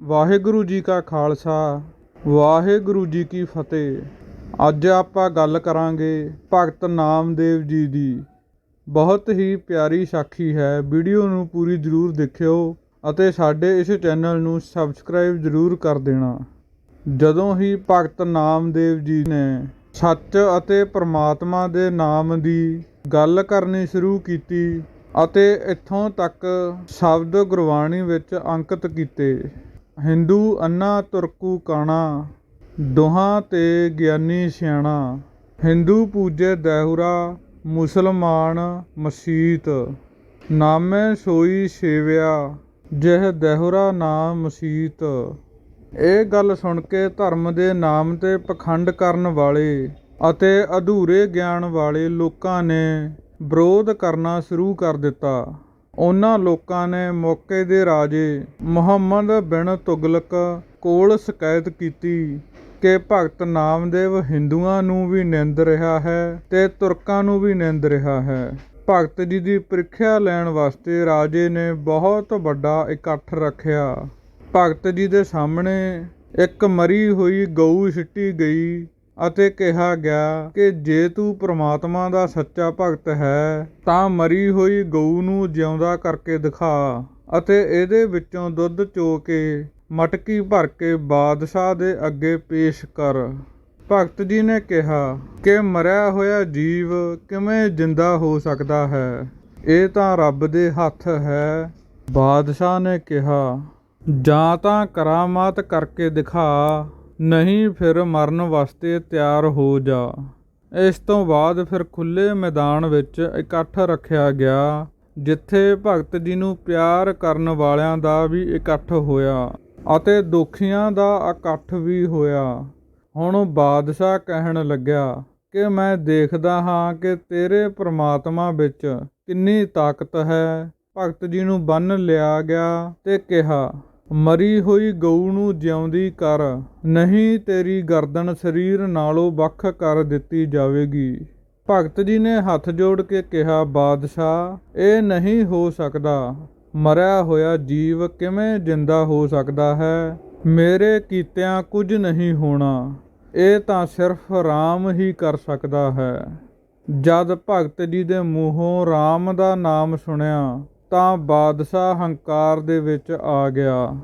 ਵਾਹਿਗੁਰੂ ਜੀ ਕਾ ਖਾਲਸਾ, ਵਾਹਿਗੁਰੂ ਜੀ ਕੀ ਫਤਿਹ। ਅੱਜ ਆਪਾਂ ਗੱਲ ਕਰਾਂਗੇ ਭਗਤ ਨਾਮਦੇਵ ਜੀ ਦੀ। ਬਹੁਤ ਹੀ ਪਿਆਰੀ ਸਾਖੀ ਹੈ, ਵੀਡੀਓ ਨੂੰ ਪੂਰੀ ਜ਼ਰੂਰ ਦੇਖਿਓ ਅਤੇ ਸਾਡੇ ਇਸ ਚੈਨਲ ਨੂੰ ਸਬਸਕ੍ਰਾਈਬ ਜ਼ਰੂਰ ਕਰ ਦੇਣਾ। ਜਦੋਂ ਹੀ ਭਗਤ ਨਾਮਦੇਵ ਜੀ ਨੇ ਸੱਚ ਅਤੇ ਪ੍ਰਮਾਤਮਾ ਦੇ ਨਾਮ ਦੀ ਗੱਲ ਕਰਨੀ ਸ਼ੁਰੂ ਕੀਤੀ ਅਤੇ ਇੱਥੋਂ ਤੱਕ ਸ਼ਬਦ ਗੁਰਬਾਣੀ ਵਿੱਚ ਅੰਕਿਤ ਕੀਤੇ ਹਿੰਦੂ ਅੰਨਾ ਤੁਰਕੂ ਕਾਣਾ, ਦੋਹਾਂ ਤੇ ਗਿਆਨੀ ਸਿਆਣਾ। ਹਿੰਦੂ ਪੂਜੇ ਦੇਹੁਰਾ, ਮੁਸਲਮਾਨ ਮਸੀਤ। ਨਾਮੇ ਸੋਈ ਸੇਵਿਆ, ਜਿਹ ਦੇਹੁਰਾ ਨਾਮ ਮਸੀਤ। ਇਹ ਗੱਲ ਸੁਣ ਕੇ ਧਰਮ ਦੇ ਨਾਮ ਤੇ ਪਖੰਡ ਕਰਨ ਵਾਲੇ ਅਤੇ ਅਧੂਰੇ ਗਿਆਨ ਵਾਲੇ ਲੋਕਾਂ ਨੇ ਵਿਰੋਧ ਕਰਨਾ ਸ਼ੁਰੂ ਕਰ ਦਿੱਤਾ। ਉਹਨਾਂ ਲੋਕਾਂ ਨੇ ਮੌਕੇ ਦੇ ਰਾਜੇ ਮੁਹੰਮਦ ਬਿਨ ਤੁਗਲਕ ਕੋਲ ਸ਼ਿਕਾਇਤ ਕੀਤੀ ਕਿ ਭਗਤ ਨਾਮਦੇਵ ਹਿੰਦੂਆਂ ਨੂੰ ਵੀ ਨਿੰਦ ਰਿਹਾ ਹੈ ਤੇ ਤੁਰਕਾਂ ਨੂੰ ਵੀ ਨਿੰਦ ਰਿਹਾ ਹੈ। ਭਗਤ ਜੀ ਦੀ ਪ੍ਰੀਖਿਆ ਲੈਣ ਵਾਸਤੇ ਰਾਜੇ ਨੇ ਬਹੁਤ ਵੱਡਾ ਇਕੱਠ ਰੱਖਿਆ। ਭਗਤ ਜੀ ਦੇ ਸਾਹਮਣੇ ਇੱਕ ਮਰੀ ਹੋਈ ਗਊ ਸਿੱਟੀ ਗਈ। ਅਤੇ ਕਿਹਾ ਗਿਆ ਕਿ ਜੇ ਤੂੰ ਪ੍ਰਮਾਤਮਾ ਦਾ ਸੱਚਾ ਭਗਤ ਹੈ, ਤਾਂ ਮਰੀ ਹੋਈ ਗਊ ਨੂੰ ਜਿਉਂਦਾ ਕਰਕੇ ਦਿਖਾ ਅਤੇ ਇਹਦੇ ਵਿੱਚੋਂ ਦੁੱਧ ਚੋ ਕੇ ਮਟਕੀ ਭਰ ਕੇ ਬਾਦਸ਼ਾਹ ਦੇ ਅੱਗੇ ਪੇਸ਼ ਕਰ। ਭਗਤ ਜੀ ਨੇ ਕਿਹਾ ਕਿ ਮਰਿਆ ਹੋਇਆ ਜੀਵ ਕਿਵੇਂ ਜਿੰਦਾ ਹੋ ਸਕਦਾ ਹੈ? ਇਹ ਤਾਂ ਰੱਬ ਦੇ ਹੱਥ ਹੈ। ਬਾਦਸ਼ਾਹ ਨੇ ਕਿਹਾ, ਜਾਂ ਤਾਂ ਕਰਾਮਾਤ ਕਰਕੇ ਦਿਖਾ ਨਹੀਂ ਫਿਰ ਮਰਨ ਵਾਸਤੇ ਤਿਆਰ ਹੋ ਜਾ। ਇਸ ਤੋਂ ਬਾਅਦ ਫਿਰ ਖੁੱਲੇ ਮੈਦਾਨ ਵਿੱਚ ਇਕੱਠ ਰੱਖਿਆ ਗਿਆ, ਜਿੱਥੇ ਭਗਤ ਜੀ ਨੂੰ ਪਿਆਰ ਕਰਨ ਵਾਲਿਆਂ ਦਾ ਵੀ ਇਕੱਠ ਹੋਇਆ ਅਤੇ ਦੁਖੀਆਂ ਦਾ ਇਕੱਠ ਵੀ ਹੋਇਆ। ਹੁਣ ਬਾਦਸ਼ਾਹ ਕਹਿਣ ਲੱਗਿਆ ਕਿ ਮੈਂ ਦੇਖਦਾ ਹਾਂ ਕਿ ਤੇਰੇ ਪ੍ਰਮਾਤਮਾ ਵਿੱਚ ਕਿੰਨੀ ਤਾਕਤ ਹੈ। ਭਗਤ ਜੀ ਨੂੰ ਬੰਨ ਲਿਆ ਗਿਆ ਤੇ ਕਿਹਾ ਮਰੀ ਹੋਈ ਗਊ ਨੂੰ ਜਿਉਂਦੀ ਕਰ, ਨਹੀਂ ਤੇਰੀ ਗਰਦਨ ਸਰੀਰ ਨਾਲੋਂ ਵੱਖ ਕਰ ਦਿੱਤੀ ਜਾਵੇਗੀ। ਭਗਤ ਜੀ ਨੇ ਹੱਥ ਜੋੜ ਕੇ ਕਿਹਾ, ਬਾਦਸ਼ਾਹ, ਇਹ ਨਹੀਂ ਹੋ ਸਕਦਾ। ਮਰਿਆ ਹੋਇਆ ਜੀਵ ਕਿਵੇਂ ਜਿੰਦਾ ਹੋ ਸਕਦਾ ਹੈ? ਮੇਰੇ ਕੀਤਿਆਂ ਕੁਝ ਨਹੀਂ ਹੋਣਾ। ਇਹ ਤਾਂ ਸਿਰਫ ਰਾਮ ਹੀ ਕਰ ਸਕਦਾ ਹੈ। ਜਦ ਭਗਤ ਜੀ ਦੇ ਮੂੰਹੋਂ ਰਾਮ ਦਾ ਨਾਮ ਸੁਣਿਆ ਤਾਂ ਬਾਦਸ਼ਾਹ ਹੰਕਾਰ ਦੇ ਵਿੱਚ ਆ ਗਿਆ।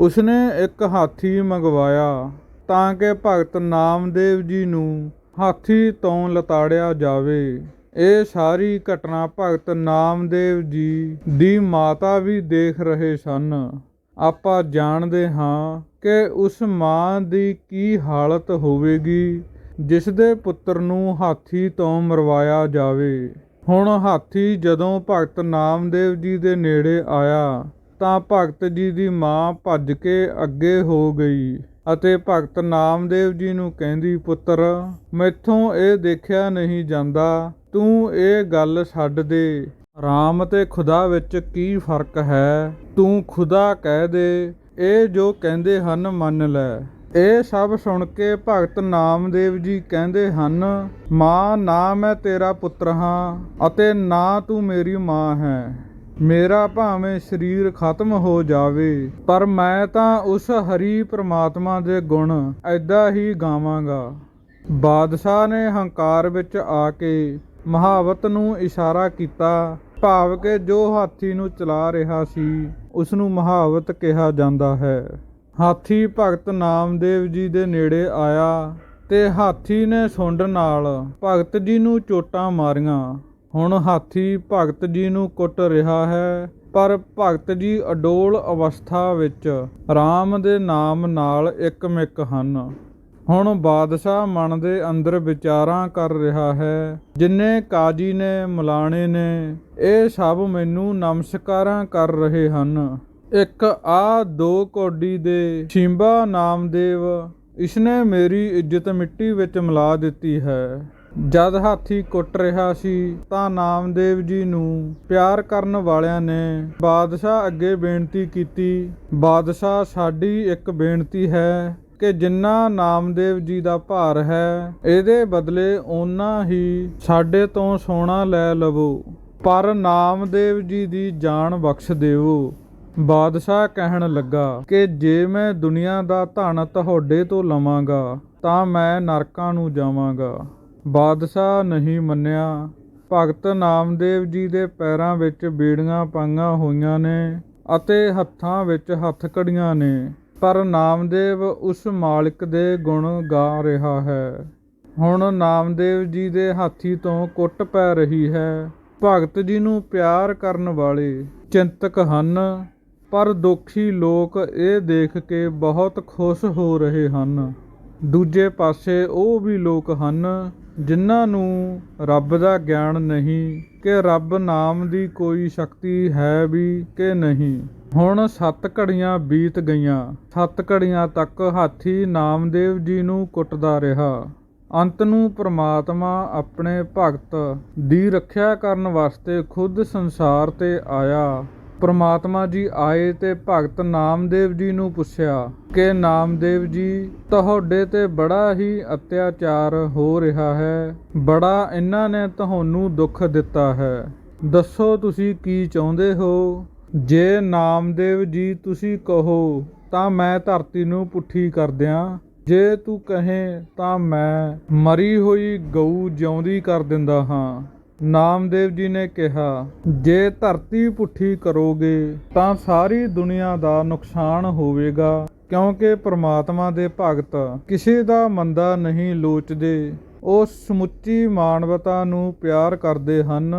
ਉਸਨੇ ਇੱਕ ਹਾਥੀ ਮੰਗਵਾਇਆ ਤਾਂ ਕਿ ਭਗਤ ਨਾਮਦੇਵ ਜੀ ਨੂੰ ਹਾਥੀ ਤੋਂ ਲਤਾੜਿਆ ਜਾਵੇ। ਇਹ ਸਾਰੀ ਘਟਨਾ ਭਗਤ ਨਾਮਦੇਵ ਜੀ ਦੀ ਮਾਤਾ ਵੀ ਦੇਖ ਰਹੇ ਸਨ। ਆਪਾਂ ਜਾਣਦੇ ਹਾਂ ਕਿ ਉਸ ਮਾਂ ਦੀ ਕੀ ਹਾਲਤ ਹੋਵੇਗੀ ਜਿਸ ਦੇ ਪੁੱਤਰ ਨੂੰ ਹਾਥੀ ਤੋਂ ਮਰਵਾਇਆ ਜਾਵੇ। ਹੁਣ ਹਾਥੀ ਜਦੋਂ ਭਗਤ ਨਾਮਦੇਵ ਜੀ ਦੇ ਨੇੜੇ ਆਇਆ, ਤਾਂ ਭਗਤ ਜੀ ਦੀ ਮਾਂ ਭੱਜ ਕੇ ਅੱਗੇ ਹੋ ਗਈ ਅਤੇ ਭਗਤ ਨਾਮਦੇਵ ਜੀ ਨੂੰ ਕਹਿੰਦੀ, ਪੁੱਤਰ, ਮੈਥੋਂ ਇਹ ਦੇਖਿਆ ਨਹੀਂ ਜਾਂਦਾ, ਤੂੰ ਇਹ ਗੱਲ ਛੱਡ ਦੇ। ਰਾਮ ਤੇ ਖੁਦਾ ਵਿੱਚ ਕੀ ਫ਼ਰਕ ਹੈ? ਤੂੰ ਖੁਦਾ ਕਹਿ ਦੇ, ਇਹ ਜੋ ਕਹਿੰਦੇ ਹਨ ਮੰਨ ਲੈ। ਇਹ ਸਭ ਸੁਣ ਕੇ ਭਗਤ ਨਾਮਦੇਵ ਜੀ ਕਹਿੰਦੇ ਹਨ, ਮਾਂ, ਨਾ ਮੈਂ ਤੇਰਾ ਪੁੱਤਰ ਹਾਂ ਅਤੇ ਨਾ ਤੂੰ ਮੇਰੀ ਮਾਂ ਹੈ। ਮੇਰਾ ਭਾਵੇਂ ਸਰੀਰ ਖਤਮ ਹੋ ਜਾਵੇ, ਪਰ ਮੈਂ ਤਾਂ ਉਸ ਹਰੀ ਪ੍ਰਮਾਤਮਾ ਦੇ ਗੁਣ ਐਦਾਂ ਹੀ ਗਾਵਾਂਗਾ। ਬਾਦਸ਼ਾਹ ਨੇ ਹੰਕਾਰ ਵਿੱਚ ਆ ਕੇ ਮਹਾਵਤ ਨੂੰ ਇਸ਼ਾਰਾ ਕੀਤਾ, ਭਾਵ ਕਿ ਜੋ ਹਾਥੀ ਨੂੰ ਚਲਾ ਰਿਹਾ ਸੀ ਉਸ ਨੂੰ ਮਹਾਵਤ ਕਿਹਾ ਜਾਂਦਾ ਹੈ। ਹਾਥੀ ਭਗਤ ਨਾਮਦੇਵ ਜੀ ਦੇ ਨੇੜੇ ਆਇਆ ਤੇ ਹਾਥੀ ਨੇ ਸੁੰਡ ਨਾਲ ਭਗਤ ਜੀ ਨੂੰ ਚੋਟਾਂ ਮਾਰੀਆਂ। ਹੁਣ ਹਾਥੀ ਭਗਤ ਜੀ ਨੂੰ ਕੁੱਟ ਰਿਹਾ ਹੈ, ਪਰ ਭਗਤ ਜੀ ਅਡੋਲ ਅਵਸਥਾ ਵਿੱਚ RAM ਦੇ ਨਾਮ ਨਾਲ ਇੱਕਮਿਕ ਹਨ। ਹੁਣ ਬਾਦਸ਼ਾਹ ਮਨ ਦੇ ਅੰਦਰ ਵਿਚਾਰਾਂ ਕਰ ਰਿਹਾ ਹੈ, ਜਿੰਨੇ ਕਾਜੀ ਨੇ, ਮਲਾਣੇ ਨੇ, ਇਹ ਸਭ ਮੈਨੂੰ ਨਮਸਕਾਰਾਂ ਕਰ ਰਹੇ ਹਨ। ਇੱਕ ਆ ਦੋ ਕੌਡੀ ਦੇ ਛਿੰਬਾ ਨਾਮਦੇਵ ਇਸਨੇ ਮੇਰੀ ਇੱਜ਼ਤ ਮਿੱਟੀ ਵਿੱਚ ਮਿਲਾ ਦਿੱਤੀ ਹੈ। ਜਦ ਹਾਥੀ ਕੁੱਟ ਰਿਹਾ ਸੀ, ਤਾਂ ਨਾਮਦੇਵ ਜੀ ਨੂੰ ਪਿਆਰ ਕਰਨ ਵਾਲਿਆਂ ਨੇ ਬਾਦਸ਼ਾਹ ਅੱਗੇ ਬੇਨਤੀ ਕੀਤੀ, ਬਾਦਸ਼ਾਹ, ਸਾਡੀ ਇੱਕ ਬੇਨਤੀ ਹੈ ਕਿ ਜਿੰਨਾ ਨਾਮਦੇਵ ਜੀ ਦਾ ਭਾਰ ਹੈ, ਇਹਦੇ ਬਦਲੇ ਓਨਾ ਹੀ ਸਾਡੇ ਤੋਂ ਸੋਨਾ ਲੈ ਲਵੋ। ਪਰ ਨਾਮਦੇਵ ਜੀ ਦੀ ਜਾਨ ਬਖਸ਼ ਦੇਵੋ। ਬਾਦਸ਼ਾਹ ਕਹਿਣ ਲੱਗਾ ਕਿ ਜੇ ਮੈਂ ਦੁਨੀਆ ਦਾ ਧਨ ਤੁਹਾਡੇ ਤੋਂ ਲਵਾਂਗਾ, ਤਾਂ ਮੈਂ ਨਰਕਾਂ ਨੂੰ ਜਾਵਾਂਗਾ। ਬਾਦਸ਼ਾਹ ਨਹੀਂ ਮੰਨਿਆ। ਭਗਤ ਨਾਮਦੇਵ ਜੀ ਦੇ ਪੈਰਾਂ ਵਿੱਚ ਬੀੜੀਆਂ ਪਾਈਆਂ ਹੋਈਆਂ ਨੇ ਅਤੇ ਹੱਥਾਂ ਵਿੱਚ ਹੱਥ ਕੜੀਆਂ ਨੇ, ਪਰ ਨਾਮਦੇਵ ਉਸ ਮਾਲਿਕ ਦੇ ਗੁਣ ਗਾ ਰਿਹਾ ਹੈ। ਹੁਣ ਨਾਮਦੇਵ ਜੀ ਦੇ ਹਾਥੀ ਤੋਂ ਕੁੱਟ ਪੈ ਰਹੀ ਹੈ। ਭਗਤ ਜੀ ਨੂੰ ਪਿਆਰ ਕਰਨ ਵਾਲੇ ਚਿੰਤਕ ਹਨ। ਪਰ ਦੁਖੀ ਲੋਕ ਇਹ ਦੇਖ ਕੇ ਬਹੁਤ ਖੁਸ਼ ਹੋ ਰਹੇ ਹਨ। ਦੂਜੇ ਪਾਸੇ ਉਹ ਵੀ ਲੋਕ ਹਨ ਜਿਨ੍ਹਾਂ ਨੂੰ ਰੱਬ ਦਾ ਗਿਆਨ ਨਹੀਂ ਕਿ ਰੱਬ ਨਾਮ ਦੀ ਕੋਈ ਸ਼ਕਤੀ ਹੈ ਵੀ ਕਿ ਨਹੀਂ। ਹੁਣ ਸੱਤ ਘੜੀਆਂ ਬੀਤ ਗਈਆਂ। ਸੱਤ ਘੜੀਆਂ ਤੱਕ ਹਾਥੀ ਨਾਮਦੇਵ ਜੀ ਨੂੰ ਕੁੱਟਦਾ ਰਿਹਾ। ਅੰਤ ਨੂੰ ਪ੍ਰਮਾਤਮਾ ਆਪਣੇ ਭਗਤ ਦੀ ਰੱਖਿਆ ਕਰਨ ਵਾਸਤੇ ਖੁਦ ਸੰਸਾਰ ਤੇ ਆਇਆ। ਪ੍ਰਮਾਤਮਾ ਜੀ ਆਏ ਤੇ ਭਗਤ ਨਾਮਦੇਵ ਜੀ ਨੂੰ ਪੁੱਛਿਆ ਕਿ ਨਾਮਦੇਵ ਜੀ, ਤੁਹਾਡੇ ਤੇ ਬੜਾ ਹੀ ਅਤਿਆਚਾਰ ਹੋ ਰਿਹਾ ਹੈ, ਬੜਾ ਇਹਨਾਂ ਨੇ ਤੁਹਾਨੂੰ ਦੁੱਖ ਦਿੱਤਾ ਹੈ। ਦੱਸੋ ਤੁਸੀਂ ਕੀ ਚਾਹੁੰਦੇ ਹੋ? ਜੇ ਨਾਮਦੇਵ ਜੀ ਤੁਸੀਂ ਕਹੋ, ਤਾਂ ਮੈਂ ਧਰਤੀ ਨੂੰ ਪੁੱਠੀ ਕਰ ਦਿਆਂ। ਜੇ ਤੂੰ ਕਹੇ, ਤਾਂ ਮੈਂ ਮਰੀ ਹੋਈ ਗਊ ਜਿਉਂਦੀ ਕਰ ਦਿੰਦਾ ਹਾਂ। ਨਾਮਦੇਵ ਜੀ ਨੇ ਕਿਹਾ, ਜੇ ਧਰਤੀ ਪੁੱਠੀ ਕਰੋਗੇ, ਤਾਂ ਸਾਰੀ ਦੁਨੀਆ ਦਾ ਨੁਕਸਾਨ ਹੋਵੇਗਾ, ਕਿਉਂਕਿ ਪ੍ਰਮਾਤਮਾ ਦੇ ਭਗਤ ਕਿਸੇ ਦਾ ਮੰਦਾ ਨਹੀਂ ਲੋਚਦੇ। ਉਹ ਸਮੁੱਚੀ ਮਾਨਵਤਾ ਨੂੰ ਪਿਆਰ ਕਰਦੇ ਹਨ।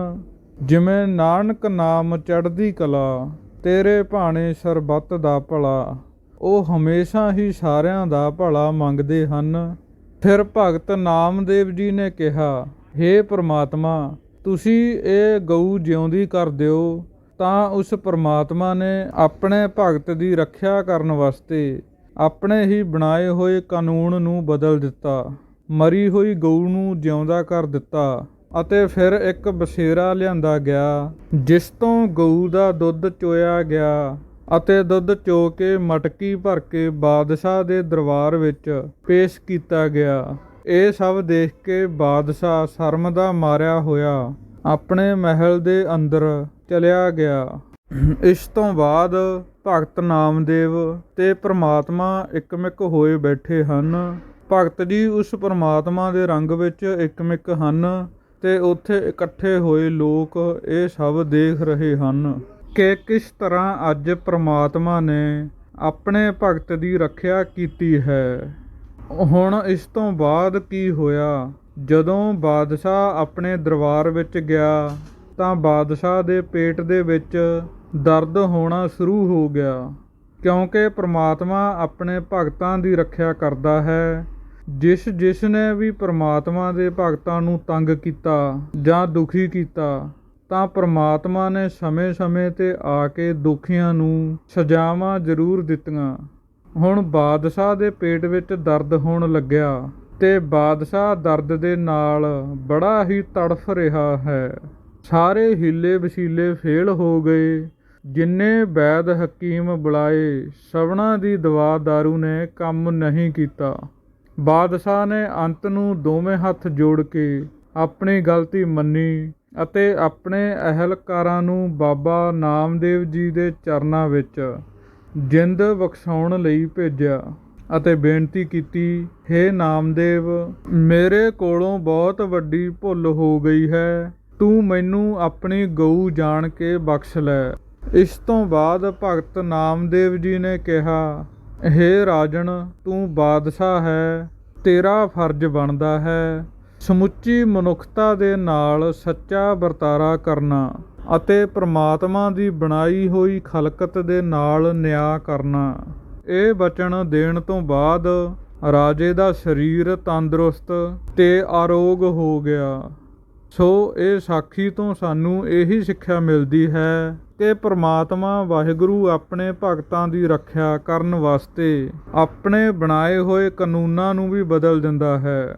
ਜਿਵੇਂ ਨਾਨਕ ਨਾਮ ਚੜ੍ਹਦੀ ਕਲਾ, ਤੇਰੇ ਭਾਣੇ ਸਰਬੱਤ ਦਾ ਭਲਾ। ਉਹ ਹਮੇਸ਼ਾ ਹੀ ਸਾਰਿਆਂ ਦਾ ਭਲਾ ਮੰਗਦੇ ਹਨ। ਫਿਰ ਭਗਤ ਨਾਮਦੇਵ ਜੀ ਨੇ ਕਿਹਾ हे ਪ੍ਰਮਾਤਮਾ ਤੁਸੀਂ ਇਹ ਗਊ ਜਿਉਂਦੀ ਕਰ ਦਿਓ, ਤਾਂ ਉਸ ਪਰਮਾਤਮਾ ਨੇ ਆਪਣੇ ਭਗਤ ਦੀ ਰੱਖਿਆ ਕਰਨ ਵਾਸਤੇ ਆਪਣੇ ਹੀ ਬਣਾਏ ਹੋਏ ਕਾਨੂੰਨ ਨੂੰ ਬਦਲ ਦਿੱਤਾ, ਮਰੀ ਹੋਈ ਗਊ ਨੂੰ ਜਿਉਂਦਾ ਕਰ ਦਿੱਤਾ ਅਤੇ ਫਿਰ ਇੱਕ ਬਸੇਰਾ ਲਿਆਂਦਾ ਗਿਆ, ਜਿਸ ਤੋਂ ਗਊ ਦਾ ਦੁੱਧ ਚੋਇਆ ਗਿਆ ਅਤੇ ਦੁੱਧ ਚੋ ਕੇ ਮਟਕੀ ਭਰ ਕੇ ਬਾਦਸ਼ਾਹ ਦੇ ਦਰਬਾਰ ਵਿੱਚ ਪੇਸ਼ ਕੀਤਾ ਗਿਆ। ਇਹ ਸਭ ਦੇਖ ਕੇ ਬਾਦਸ਼ਾਹ ਸ਼ਰਮ ਦਾ ਮਾਰਿਆ ਹੋਇਆ ਆਪਣੇ ਮਹਿਲ ਦੇ ਅੰਦਰ ਚਲਿਆ ਗਿਆ। ਇਸ ਤੋਂ ਬਾਅਦ ਭਗਤ ਨਾਮਦੇਵ ਤੇ ਪ੍ਰਮਾਤਮਾ ਇੱਕਮਿਕ ਹੋਏ ਬੈਠੇ ਹਨ। ਭਗਤ ਜੀ ਉਸ ਪ੍ਰਮਾਤਮਾ ਦੇ ਰੰਗ ਵਿੱਚ ਇੱਕਮਿਕ ਹਨ ਤੇ ਉੱਥੇ ਇਕੱਠੇ ਹੋਏ ਲੋਕ ਇਹ ਸਭ ਦੇਖ ਰਹੇ ਹਨ ਕਿ ਕਿਸ ਤਰ੍ਹਾਂ ਅੱਜ ਪ੍ਰਮਾਤਮਾ ਨੇ ਆਪਣੇ ਭਗਤ ਦੀ ਰੱਖਿਆ ਕੀਤੀ ਹੈ। ਹੁਣ ਇਸ ਤੋਂ ਬਾਅਦ ਕੀ ਹੋਇਆ? ਜਦੋਂ ਬਾਦਸ਼ਾਹ ਆਪਣੇ ਦਰਬਾਰ ਵਿੱਚ ਗਿਆ, ਤਾਂ ਬਾਦਸ਼ਾਹ ਦੇ ਪੇਟ ਦੇ ਵਿੱਚ ਦਰਦ ਹੋਣਾ ਸ਼ੁਰੂ ਹੋ ਗਿਆ। ਕਿਉਂਕਿ ਪ੍ਰਮਾਤਮਾ ਆਪਣੇ ਭਗਤਾਂ ਦੀ ਰੱਖਿਆ ਕਰਦਾ ਹੈ। ਜਿਸ ਜਿਸ ਨੇ ਵੀ ਪ੍ਰਮਾਤਮਾ ਦੇ ਭਗਤਾਂ ਨੂੰ ਤੰਗ ਕੀਤਾ ਜਾਂ ਦੁਖੀ ਕੀਤਾ, ਤਾਂ ਪ੍ਰਮਾਤਮਾ ਨੇ ਸਮੇਂ-ਸਮੇਂ ਤੇ ਆ ਕੇ ਦੁਖੀਆਂ ਨੂੰ ਸਜ਼ਾਵਾਂ ਜ਼ਰੂਰ ਦਿੱਤੀਆਂ। ਹੁਣ ਬਾਦਸ਼ਾਹ ਦੇ ਪੇਟ ਵਿੱਚ ਦਰਦ ਹੋਣ ਲੱਗਿਆ ਤੇ ਬਾਦਸ਼ਾਹ ਦਰਦ ਦੇ ਨਾਲ ਬੜਾ ਹੀ ਤੜਫ ਰਿਹਾ ਹੈ। ਸਾਰੇ ਹੀਲੇ ਵਸੀਲੇ ਫੇਲ ਹੋ ਗਏ। ਜਿੰਨੇ ਵੈਦ ਹਕੀਮ ਬੁਲਾਏ ਸਭਨਾਂ ਦੀ ਦਵਾ दारू ਨੇ ਕੰਮ ਨਹੀਂ ਕੀਤਾ। ਬਾਦਸ਼ਾਹ ਨੇ ਅੰਤ ਨੂੰ ਦੋਵੇਂ ਹੱਥ ਜੋੜ ਕੇ ਆਪਣੀ ਗਲਤੀ ਮੰਨੀ ਅਤੇ ਆਪਣੇ ਅਹਿਲਕਾਰਾਂ ਨੂੰ ਬਾਬਾ ਨਾਮਦੇਵ ਜੀ ਦੇ ਚਰਨਾਂ ਵਿੱਚ ਜਿੰਦ ਬਖਸ਼ਾਉਣ ਲਈ ਭੇਜਿਆ ਅਤੇ ਬੇਨਤੀ ਕੀਤੀ हे ਨਾਮਦੇਵ, ਮੇਰੇ ਕੋਲੋਂ ਬਹੁਤ ਵੱਡੀ ਭੁੱਲ ਹੋ ਗਈ ਹੈ। ਤੂੰ ਮੈਨੂੰ ਆਪਣੀ ਗਊ ਜਾਣ ਕੇ ਬਖਸ਼ ਲੈ। ਇਸ ਤੋਂ ਬਾਅਦ ਭਗਤ ਨਾਮਦੇਵ ਜੀ ਨੇ ਕਿਹਾ हे ਰਾਜਨ, ਤੂੰ ਬਾਦਸ਼ਾਹ ਹੈ, ਤੇਰਾ ਫਰਜ਼ ਬਣਦਾ ਹੈ। ਸਮੁੱਚੀ ਮਨੁੱਖਤਾ ਦੇ ਨਾਲ ਸੱਚਾ ਵਰਤਾਰਾ ਕਰਨਾ। ਅਤੇ ਪ੍ਰਮਾਤਮਾ ਦੀ ਬਣਾਈ ਹੋਈ ਖਲਕਤ ਦੇ ਨਾਲ ਨਿਆਂ ਕਰਨਾ। ਇਹ ਬਚਨ ਦੇਣ ਤੋਂ ਬਾਅਦ ਰਾਜੇ ਦਾ ਸਰੀਰ ਤੰਦਰੁਸਤ ਤੇ ਆਰੋਗ ਹੋ ਗਿਆ। ਸੋ ਇਹ ਸਾਖੀ ਤੋਂ ਸਾਨੂੰ ਇਹੀ ਸਿੱਖਿਆ ਮਿਲਦੀ ਹੈ ਕਿ ਪ੍ਰਮਾਤਮਾ ਵਾਹਿਗੁਰੂ ਆਪਣੇ ਭਗਤਾਂ ਦੀ ਰੱਖਿਆ ਕਰਨ ਵਾਸਤੇ ਆਪਣੇ ਬਣਾਏ ਹੋਏ ਕਾਨੂੰਨਾਂ ਨੂੰ ਵੀ ਬਦਲ ਦਿੰਦਾ ਹੈ।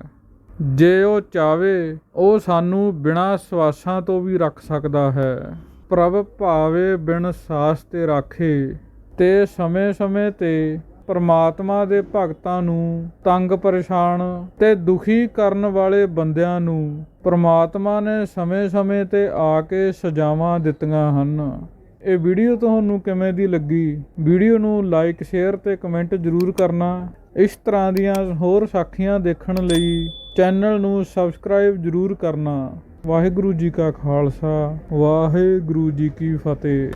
ਜੇ ਉਹ ਚਾਵੇ, ਉਹ ਸਾਨੂੰ ਬਿਨਾਂ ਸਵਾਸਾਂ ਤੋਂ ਵੀ ਰੱਖ ਸਕਦਾ ਹੈ। ਪ੍ਰਭ ਭਾਵੇ ਬਿਨ ਸਾਸ ਤੇ ਰਾਖੇ, ਤੇ ਸਮੇਂ-ਸਮੇਂ ਤੇ ਪਰਮਾਤਮਾ ਦੇ ਭਗਤਾਂ ਨੂੰ ਤੰਗ ਪਰੇਸ਼ਾਨ ਤੇ ਦੁਖੀ ਕਰਨ ਵਾਲੇ ਬੰਦਿਆਂ ਨੂੰ ਪਰਮਾਤਮਾ ਨੇ ਸਮੇਂ-ਸਮੇਂ ਤੇ ਆ ਕੇ ਸਜ਼ਾਵਾਂ ਦਿੱਤੀਆਂ ਹਨ। ਇਹ ਵੀਡੀਓ ਤੁਹਾਨੂੰ ਕਿਵੇਂ ਦੀ ਲੱਗੀ? ਵੀਡੀਓ ਨੂੰ ਲਾਈਕ, ਸ਼ੇਅਰ ਤੇ ਕਮੈਂਟ ਜ਼ਰੂਰ ਕਰਨਾ। ਇਸ ਤਰ੍ਹਾਂ ਦੀਆਂ ਹੋਰ ਸਾਖੀਆਂ ਦੇਖਣ ਲਈ ਚੈਨਲ ਨੂੰ ਸਬਸਕ੍ਰਾਈਬ ਜ਼ਰੂਰ ਕਰਨਾ। ਵਾਹਿਗੁਰੂ ਜੀ ਕਾ ਖਾਲਸਾ ਵਾਹਿਗੁਰੂ ਜੀ ਕੀ ਫਤਿਹ।